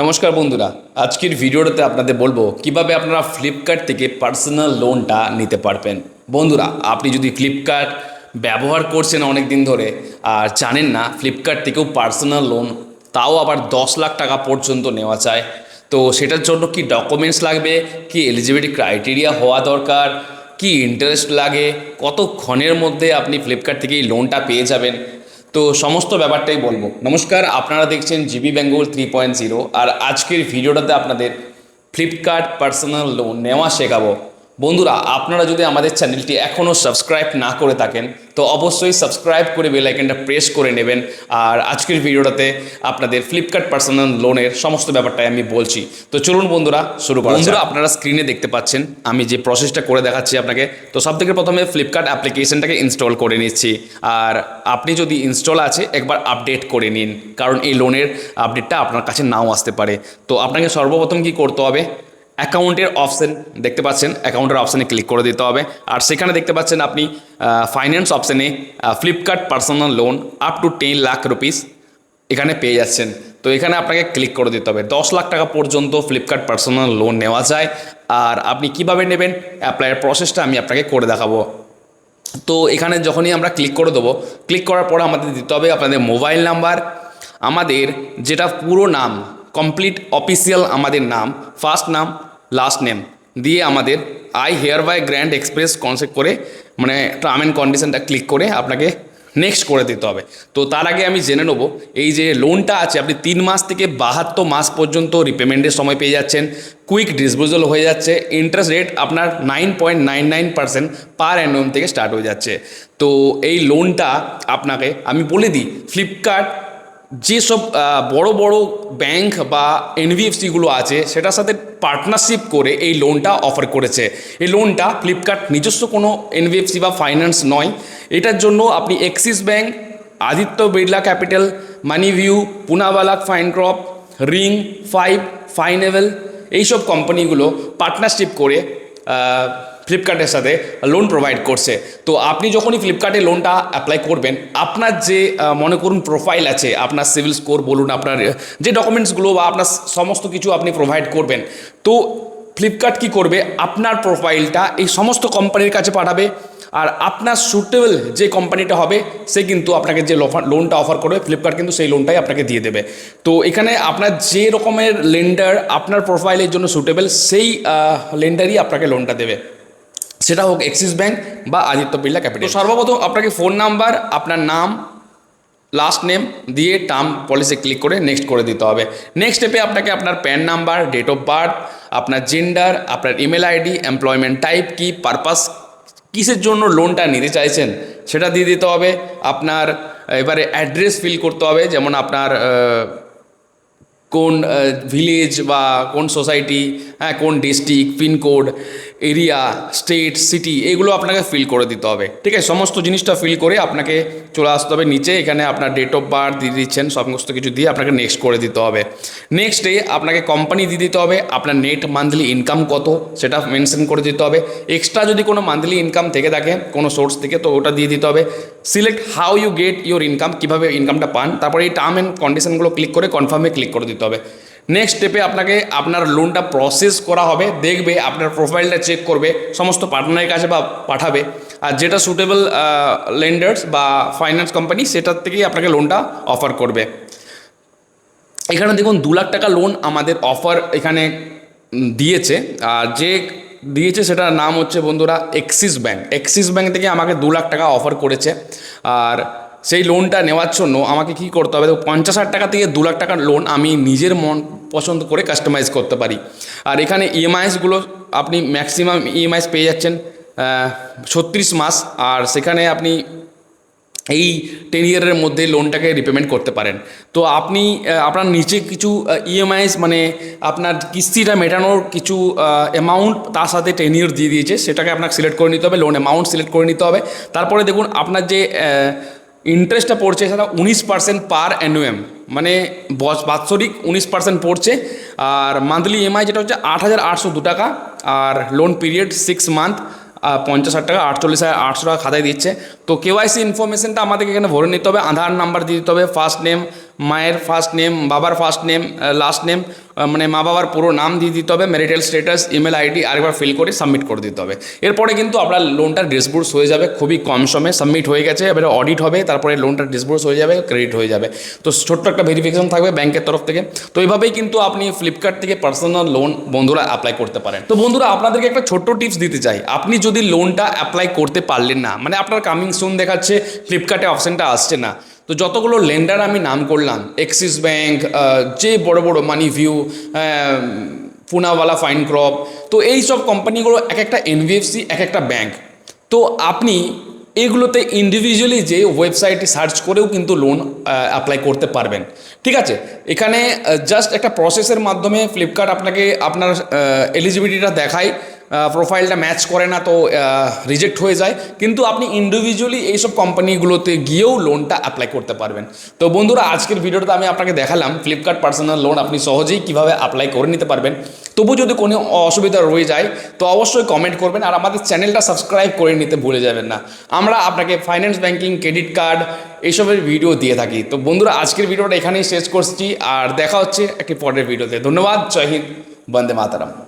নমস্কার বন্ধুরা, আজকের ভিডিওটাতে আপনাদের বলব কীভাবে আপনারা ফ্লিপকার্ট থেকে পার্সোনাল লোনটা নিতে পারবেন। বন্ধুরা, আপনি যদি ফ্লিপকার্ট ব্যবহার করছেন অনেক দিন ধরে আর জানেন না ফ্লিপকার্ট থেকেও পার্সোনাল লোন তাও আবার দশ লাখ টাকা পর্যন্ত নেওয়া যায়। তো সেটার জন্য কি ডকুমেন্টস লাগবে? কি এলিজিবিলিটি ক্রাইটেরিয়া হওয়া দরকার? কি ইন্টারেস্ট লাগে? কতক্ষণের মধ্যে আপনি ফ্লিপকার্ট থেকে এই লোনটা পেয়ে যাবেন? তো সমস্ত ব্যাপারটাই বলব। নমস্কার, আপনারা দেখছেন GB Bengal three point zero আর আজকের ভিডিওটাতে আপনাদের ফ্লিপকার্ট পার্সোনাল লোন নেওয়া শেখাবো। বন্ধুরা আপনারা যদি আমাদের চ্যানেলটি এখনও সাবস্ক্রাইব না করে থাকেন তো অবশ্যই সাবস্ক্রাইব করে বেল আইকনটা প্রেস করে নেবেন। আর আজকের ভিডিওটাতে আপনাদের ফ্লিপকার্ট পার্সোনাল লোনের সমস্ত ব্যাপারটাই আমি বলছি। তো চলুন বন্ধুরা শুরু করা বন্ধুরা আপনারা স্ক্রিনে দেখতে পাচ্ছেন আমি যে প্রসেসটা করে দেখাচ্ছি আপনাকে তো সব থেকে প্রথমে ফ্লিপকার্ট অ্যাপ্লিকেশনটাকে ইনস্টল করে নিচ্ছি। আর আপনি যদি ইনস্টল আছে একবার আপডেট করে নিন কারণ এই লোনের আপডেটটা আপনার কাছে নাও আসতে পারে। তো আপনাকে সর্বপ্রথম কি করতে হবে? অ্যাকাউন্টের অপশন দেখতে পাচ্ছেন, অ্যাকাউন্টের অপশানে ক্লিক করে দিতে হবে। আর সেখানে দেখতে পাচ্ছেন আপনি ফাইন্যান্স অপশানে Flipkart personal loan up to ten lakh rupees এখানে পেয়ে যাচ্ছেন। তো এখানে আপনাকে ক্লিক করে দিতে হবে। দশ লাখ টাকা পর্যন্ত ফ্লিপকার্ট পার্সোনাল লোন নেওয়া যায়। আর আপনি কীভাবে নেবেন? অ্যাপ্লাইয়ের প্রসেসটা আমি আপনাকে করে দেখাবো। তো এখানে যখনই আমরা ক্লিক করে দেবো, ক্লিক করার পর আমাদের দিতে হবে আপনাদের মোবাইল নাম্বার। আমাদের যেটা পুরো নাম কমপ্লিট অফিসিয়াল আমাদের নাম ফার্স্ট নাম লাস্ট নেম দিয়ে আমাদের I hear by grand express concept করে মানে টার্ম অ্যান্ড কন্ডিশনটা ক্লিক করে আপনাকে নেক্সট করে দিতে হবে। তো তার আগে আমি জেনে নেব, এই যে লোনটা আছে, আপনি তিন মাস থেকে বাহাত্তর মাস পর্যন্ত রিপেমেন্টের সময় পেয়ে যাচ্ছেন কুইক ডিসপোজাল হয়ে যাচ্ছে ইন্টারেস্ট রেট আপনার nine point nine nine percent per annum থেকে স্টার্ট হয়ে যাচ্ছে। তো এই লোনটা আপনাকে, আমি বলে দিই ফ্লিপকার্ট যেসব বড় বড় ব্যাংক বা এনবিএফসিগুলো আছে, সেটার সাথে পার্টনারশিপ করে এই লোনটা অফার করেছে। এই লোনটা ফ্লিপকার্ট নিজস্ব কোনো এনবিএফসি বা ফাইন্যান্স নয়। এটার জন্য আপনি Axis bank Aditya Birla Capital Money View পুনাবালাক Fincorp রিং ফাইভ ফাইনেভেল এইসব কোম্পানিগুলো পার্টনারশিপ করে ফ্লিপকার্টের সাথে লোন প্রোভাইড করছে। তো আপনি যখনই ফ্লিপকার্টে লোনটা অ্যাপ্লাই করবেন, আপনার যে মনে করুন প্রোফাইল আছে, আপনার সিভিল স্কোর বলুন, আপনার যে ডকুমেন্টসগুলো বা আপনার সমস্ত কিছু আপনি প্রোভাইড করবেন, তো ফ্লিপকার্ট কি করবে? আপনার প্রোফাইলটা এই সমস্ত কোম্পানির কাছে পাঠাবে আর আপনার সুটেবল যে কোম্পানিটা হবে, সে কিন্তু আপনাকে যে লোনটা অফার করবে ফ্লিপকার্ট কিন্তু সেই লোনটাই আপনাকে দিয়ে দেবে। তো এখানে আপনার যে রকমের লেন্ডার আপনার প্রোফাইলের জন্য সুটেবল সেই লেন্ডারই আপনাকে লোনটা দেবে। সেটা হোক এক্সিস ব্যাঙ্ক বা আদিত্য বিড়লা ক্যাপিটাল সর্বপ্রথম আপনাকে ফোন নাম্বার আপনার নাম লাস্ট নেম দিয়ে টার্ম পলিসি ক্লিক করে নেক্সট করে দিতে হবে। নেক্সট স্টেপে আপনাকে আপনার PAN number date of birth আপনার জেন্ডার আপনার ইমেল আইডি এমপ্লয়মেন্ট টাইপ কি পারপাস কিসের জন্য লোনটা নিতে চাইছেন সেটা দিয়ে দিতে হবে। আপনার, এবারে অ্যাড্রেস ফিল করতে হবে, যেমন আপনার কোন ভিলেজ বা কোন সোসাইটি হ্যাঁ কোন district pincode area, state, city, এগুলো আপনাকে ফিল করে দিতে হবে। ঠিক আছে? সমস্ত জিনিসটা ফিল করে আপনাকে চলে আসতে হবে নিচে। এখানে আপনার ডেট অফ বার্থ দিয়ে দিচ্ছেন, সমস্ত কিছু দিয়ে আপনাকে নেক্সট করে দিতে হবে। নেক্সটে আপনাকে কোম্পানি দিয়ে দিতে হবে, আপনার নেট মান্থলি ইনকাম কত, সেটা মেনশন করে দিতে হবে। এক্সট্রা যদি কোনো মান্থলি ইনকাম থেকে থাকে, কোনো সোর্স থেকে, তো ওটা দিয়ে দিতে হবে। Select how you get your income কীভাবে ইনকামটা পান, তারপরে এই টার্ম অ্যান্ড কন্ডিশনগুলো ক্লিক করে কনফার্মে ক্লিক করে দিতে হবে। নেক্সট স্টেপে আপনাকে আপনার লোনটা প্রসেস করা হবে, দেখবে আপনার প্রোফাইলটা চেক করবে, সমস্ত পার্টনারের কাছে বা পাঠাবে। আর যেটা সুটেবল লেন্ডার্স বা ফাইন্যান্স কোম্পানি সেটার থেকেই আপনাকে লোনটা অফার করবে। এখানে দেখুন, দু লাখ টাকা লোন আমাদের অফার এখানে দিয়েছে। আর যে দিয়েছে, সেটার নাম হচ্ছে বন্ধুরা এক্সিস ব্যাঙ্ক এক্সিস ব্যাঙ্ক থেকে আমাকে দু লাখ টাকা অফার করেছে। আর সেই লোনটা নেওয়ার জন্য আমাকে কি করতে হবে? পঞ্চাশ হাজার টাকা থেকে দু লাখ টাকার লোন আমি নিজের মন পছন্দ করে কাস্টমাইজ করতে পারি। আর এখানে ইএমআইসগুলো আপনি ম্যাক্সিমাম ইএমআইস পেয়ে যাচ্ছেন ছত্রিশ মাস। আর সেখানে আপনি এই টেন ইয়ারের মধ্যে লোনটাকে রিপেমেন্ট করতে পারেন। তো আপনি আপনার নিচে কিছু ইএমআইস মানে আপনার কিস্তিটা মেটানোর কিছু অ্যামাউন্ট তার সাথে টেন ইয়ার দিয়ে দিয়েছে। সেটাকে আপনাকে সিলেক্ট করে নিতে হবে লোন অ্যামাউন্ট সিলেক্ট করে নিতে হবে। তারপরে দেখুন, আপনার যে ইন্টারেস্টটা পড়ছে সেটা উনিশ পার্সেন্ট পার অ্যানুয়াম মানে বাৎসরিক উনিশ পার্সেন্ট পড়ছে। আর মান্থলি ইএমআই যেটা হচ্ছে আট হাজার আটশো দু টাকা। আর লোন পিরিয়ড সিক্স মান্থ পঞ্চাশ হাজার টাকা, আটচল্লিশ হাজার আটশো টাকা খাতায় দিচ্ছে। তো কেওয়াইসি ইনফরমেশনটা আমাদেরকে এখানে ভরে নিতে হবে। আধার নাম্বার দিয়ে দিতে হবে। ফার্স্ট নেম মায়ের ফার্স্ট নেম বাবার ফার্স্ট নেম লাস্ট নেম মানে মা বাবার পুরো নাম দিয়ে দিতে হবে ম্যারিটাল স্ট্যাটাস ইমেল আইডি আরেকবার ফিল করে সাবমিট করে দিতে হবে। এরপরে কিন্তু আপনার লোনটা ডিসবুর্স হয়ে যাবে খুবই কম সময়ে সাবমিট হয়ে গেছে, এবারে অডিট হবে, তারপরে লোনটা ডিসবুর্স হয়ে যাবে ক্রেডিট হয়ে যাবে। তো ছোট্ট একটা ভেরিফিকেশন থাকবে ব্যাংকের তরফ থেকে। তো এইভাবেই কিন্তু আপনি ফ্লিপকার্ট থেকে পার্সোনাল লোন বন্ধুরা অ্যাপ্লাই করতে পারেন। তো বন্ধুরা, আপনাদেরকে একটা ছোট্ট টিপস দিতে চাই। আপনি যদি লোনটা অ্যাপ্লাই করতে পারলেন না মানে আপনার কামিং সুন দেখাচ্ছে ফ্লিপকার্টে অপশানটা আসছে না, তো যতগুলো লেন্ডার আমি নাম করলাম এক্সিস ব্যাংক যে বড় বড় Money View Poonawalla Fincorp তো এই সব কোম্পানিগুলো এক একটা এনবিএফসি এক একটা ব্যাংক তো আপনি এগুলোতে ইন্ডিভিজুয়ালি যে ওয়েবসাইটে সার্চ করেও কিন্তু লোন অ্যাপ্লাই করতে পারবেন। ঠিক আছে? এখানে জাস্ট একটা প্রসেসের মাধ্যমে ফ্লিপকার্ট আপনাকে আপনার এলিজিবিলিটিটা দেখায়। প্রোফাইলটা ম্যাচ করে না তো রিজেক্ট হয়ে যায়। কিন্তু আপনি ইন্ডিভিজুয়ালি এইসব কোম্পানিগুলোতে গিয়েও লোনটা অ্যাপ্লাই করতে পারবেন। তো বন্ধুরা, আজকের ভিডিওটা আমি আপনাকে দেখালাম। ফ্লিপকার্ট পার্সোনাল লোন আপনি সহজেই কীভাবে অ্যাপ্লাই করে নিতে পারবেন। তবু যদি কোনো অসুবিধা রয়ে যায়, তো অবশ্যই কমেন্ট করবেন আর আমাদের চ্যানেলটা সাবস্ক্রাইব করে নিতে ভুলে যাবেন না। আমরা আপনাকে ফাইন্যান্স ব্যাংকিং ক্রেডিট কার্ড এইসবের ভিডিও দিয়ে থাকি। তো বন্ধুরা, আজকের ভিডিওটা এখানেই শেষ করছি। আর দেখা হচ্ছে একটি পরের ভিডিওতে ধন্যবাদ। জয় হিন্দ। বন্দে মাতারাম।